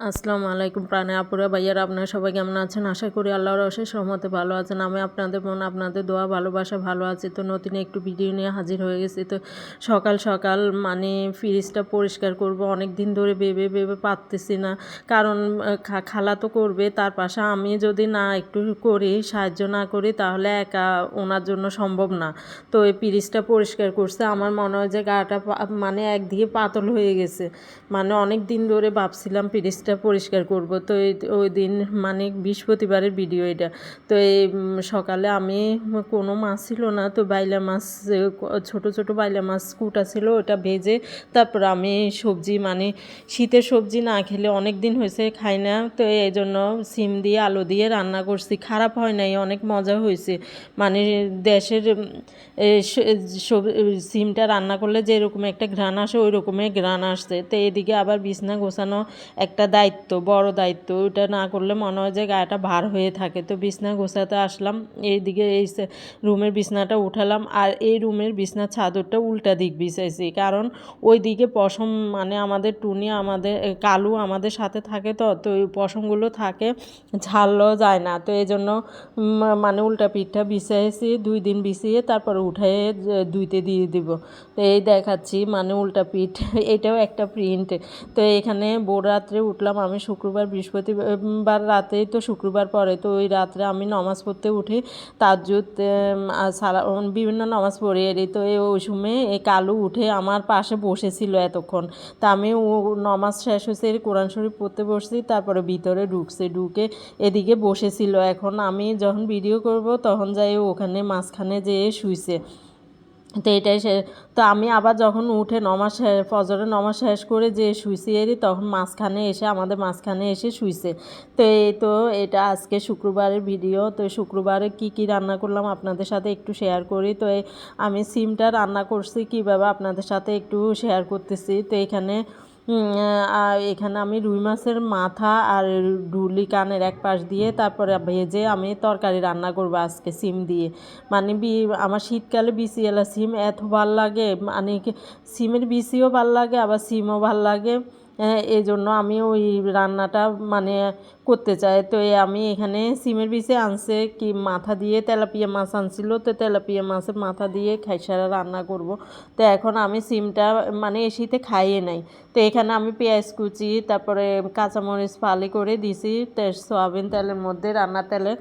আসসালামু আলাইকুম প্রাণে আপুরা ভাইয়ারা, আপনারা সবাই কেমন আছেন? আশা করি আল্লাহর অশেষ রহমতে ভালো আছেন। আমি আপনাদের মন, আপনাদের দোয়া, ভালোবাসা ভালো আছে। তো নতুন একটু ভিডিও নিয়ে হাজির হয়ে গেছি। তো সকাল সকাল মানে ফ্রিজটা পরিষ্কার করব অনেক দিন ধরে ভেবে ভেবে পারতেছি না। কারণ খালা তো করবে, তার পাশে আমি যদি না একটু করি, সাহায্য না করি, তাহলে একা ওনার জন্য সম্ভব না। তো এই ফ্রিজটা পরিষ্কার করছে। আমার মনে হয় যে গাটা মানে একদিকে পাতল হয়ে গেছে। মানে অনেক দিন ধরে ভাবছিলাম ফ্রিজটা পরিষ্কার করব। তো ওই দিন মানে বৃহস্পতিবারের ভিডিও এটা। তো এই সকালে আমি কোনো মাছ ছিল না, তো বাইলা মাছ, ছোট ছোট বাইলা মাছ কুটা ছিল, ওটা ভেজে তারপর আমি সবজি মানে শীতের সবজি না খেলে অনেক দিন হয়েছে খাই না, তো এই জন্য সিম দিয়ে, আলু দিয়ে রান্না করছি। খারাপ হয় নাই, অনেক মজা হয়েছে। মানে দেশের সিমটা রান্না করলে যেরকম একটা ঘ্রাণ আসে ওই রকমের ঘ্রাণ আসছে। তো এদিকে আবার বিছনা গোছানো একটা দায়িত্ব, বড় দায়িত্ব ওটা না করলে মনে হয় যে গায়েটা ভার হয়ে থাকে। তো বিছনা গোছাতে আসলাম, এইদিকে এই রুমের বিছনাটা উঠালাম আর এই রুমের বিছনার চাদরটা উল্টা দিক বিছাইছি। কারণ ওই দিকে পশম মানে আমাদের টুনি, আমাদের কালু আমাদের সাথে থাকে তো তো ওই পশমগুলো থাকে, ঝালও যায় না। তো এই জন্য মানে উল্টা পিঠটা বিছাইছি, দুই দিন বিছিয়ে তারপরে উঠে দুইতে দিয়ে দিব। তো এই দেখাচ্ছি মানে উল্টা পিঠ, এটাও একটা প্রিন্ট। তো এখানে বোর রাত্রে উঠলাম আমি শুক্রবার বৃহস্পতিবার রাতেই তো শুক্রবার পরে, তো ওই রাত্রে আমি নমাজ পড়তে উঠি। তাজ্জুদ সারা বিভিন্ন নামাজ পড়ি। এরই তো এই ওই সময় এই কালু উঠে আমার পাশে বসেছিল এতক্ষণ। তা আমি ও নমাজ শেষ হয়েছে কোরআন শরীফ পড়তে বসছি, তারপরে ভিতরে ঢুকছে, ঢুকে এদিকে বসেছিল। এখন আমি যখন ভিডিও করব, তখন যাই ওখানে মাঝখানে যেয়ে শুইছে। তো এটাই সে তো আমি আবার যখন উঠে নমাজ ফজরে নমাজ শেষ করে যে শুইছি এরই, তখন মাঝখানে এসে, আমাদের মাঝখানে এসে শুইছে। তো এই তো এটা আজকে শুক্রবারের ভিডিও, তো শুক্রবারে কি কি রান্না করলাম আপনাদের সাথে একটু শেয়ার করি। তো আমি সিমটা রান্না করছি, কীভাবে আপনাদের সাথে একটু শেয়ার করতেছি। তো এখানে আর এখানে আমি রুই মাছের মাথা আর ডুলি কানের এক পাশ দিয়ে তারপরে ভেজে আমি তরকারি রান্না করব আজকে সিম দিয়ে। মানে বি, আমার শীতকালে বিসিএলা সিম এত ভালো লাগে মানে সিমের বিসিও ভালো লাগে, আবার সিমও ভালো লাগে। এই জন্য আমি ওই রান্নাটা মানে করতে চাই। তো আমি এখানে সিমের বিষে আনছে, কি মাথা দিয়ে তেলাপিয়া মাছ আনছিল, তো তেলাপিয়া মাছের মাথা দিয়ে খাইসারা রান্না করব। তো এখন আমি সিমটা মানে এসিতে খাইয়ে নাই। তো এখানে আমি পেঁয়াজ কুচি, তারপরে কাঁচামরিচ ফালি করে দিছি তে সয়াবিন তেলের মধ্যে রান্নার তেলে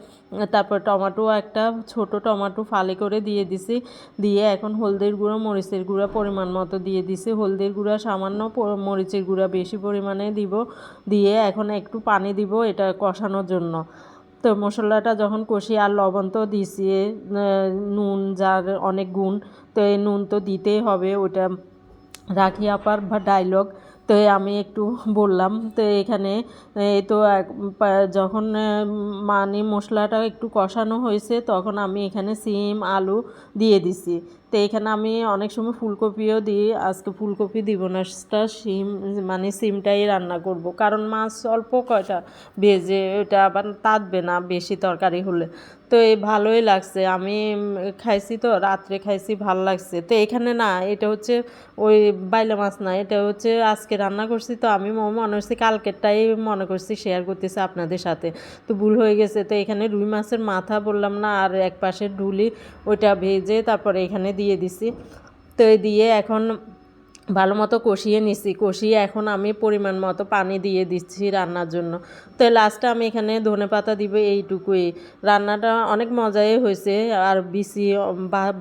তারপর টমেটো একটা ছোট টমেটো ফালে করে দিয়ে দিছি। দিয়ে এখন হলদির গুঁড়ো, মরিচের গুঁড়া পরিমাণ মতো দিয়ে দিছি। হলদের গুঁড়া সামান্য মরিচের গুঁড়া বেশি পরিমাণে দিব। দিয়ে এখন একটু পানি দিব এটা কষানোর জন্য। তো মশলাটা যখন কষি, আর লবণ তো দিছি নুন যার অনেক গুণ, তো এই নুন তো দিতেই হবে। ওটা রাখি আপার বা ডায়লগ তো আমি একটু বললাম, তো এখানে তো যখন মানে মশলাটা একটু কষানো হয়েছে, তখন আমি এখানে সিম, আলু দিয়ে দিছি। তো এখানে আমি অনেক সময় ফুলকপিও দিই, আজকে ফুলকপি দিব না তা সিম মানে সিমটাই রান্না করব। কারণ মাছ অল্প কয়টা ভেজে ওটা আবার তাঁতবে না বেশি তরকারি হলে। তো এই ভালোই লাগছে। আমি খাইছি তো, রাত্রে খাইছি, ভালো লাগছে। তো এখানে না, এটা হচ্ছে ওই বাইলা মাছ না, এটা হচ্ছে আজকে রান্না করছি তো আমি মনে হচ্ছে কালকেরটাই মনে করছি শেয়ার করতেছি আপনাদের সাথে। তো ভুল হয়ে গেছে, তো এখানে রুই মাছের মাথা বললাম না, আর এক পাশে ঢুলি ওইটা ভেজে তারপরে এখানে দিয়ে দিছি। তো দিয়ে এখন ভালো মতো কষিয়ে নিছি। কষিয়ে এখন আমি পরিমাণ মতো পানি দিয়ে দিচ্ছি রান্নার জন্য। তো লাস্টে আমি এখানে ধনে পাতা দিব এইটুকুই। রান্নাটা অনেক মজাই হয়েছে। আর বিসি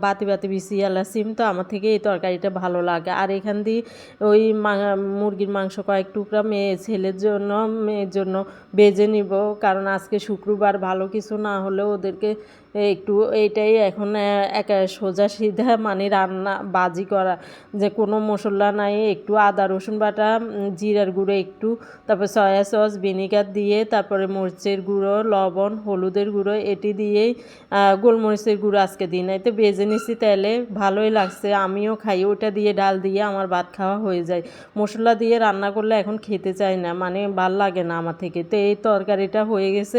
বাতি বাতি বিসি আলা সিম তো আমার থেকে এই তরকারিটা ভালো লাগে। আর এখান দিয়ে ওই মুরগির মাংস কয়েক টুকরা মেয়ে, ছেলের জন্য, মেয়ের জন্য বেজে নিব। কারণ আজকে শুক্রবার ভালো কিছু না হলেও ওদেরকে একটু এটাই এখন একা সোজা সিধা মানে রান্না, বাজি করা, যে কোনো মশলা নাই, একটু আদা, রসুন বাটা জিরার গুঁড়ো একটু, তারপর সয়া সস, ভিনিগার দিয়ে, তারপরে মরিচের গুঁড়ো, লবণ, হলুদের গুঁড়ো, এটি দিয়েই গোলমরিচের গুঁড়ো আজকে দিই। নাই তো বেজে নিছি তেলে, ভালোই লাগছে, আমিও খাই, ওটা দিয়ে ডাল দিয়ে আমার ভাত খাওয়া হয়ে যায়। মশলা দিয়ে রান্না করলে এখন খেতে চাই না মানে ভালো লাগে না আমার থেকে। তো এই তরকারিটা হয়ে গেছে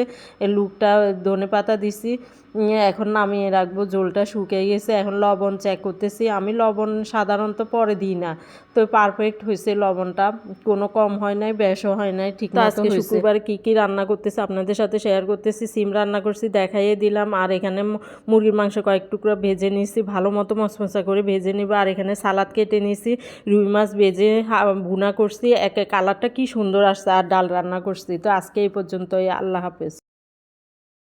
লুকটা ধনে পাতা দিছি এখন নামিয়ে রাখব ঝোলটা শুকিয়ে গেছে এখন লবণ চেক করতেছি। আমি লবণ সাধারণত পরে দিই না। তো পারফেক্ট হয়েছে লবণটা। কোনো কম হয় নাই বেশও হয় নাই ঠিক আজকে শুক্রবার কি কি রান্না করতেছি আপনাদের সাথে শেয়ার করতেছি সিম রান্না করছি দেখাইয়ে দিলাম। আর এখানে মুরগির মাংস কয়েক টুকরো ভেজে নিয়েছি ভালো মতো মশমশা করে ভেজে নিব। আর এখানে সালাদ কেটে নিয়েছি রুই মাছ ভেজে ভুনা করছি। একে কালারটা কি সুন্দর আসছে আর ডাল রান্না করছি। তো আজকে এই পর্যন্তই আল্লাহ হাফেজ।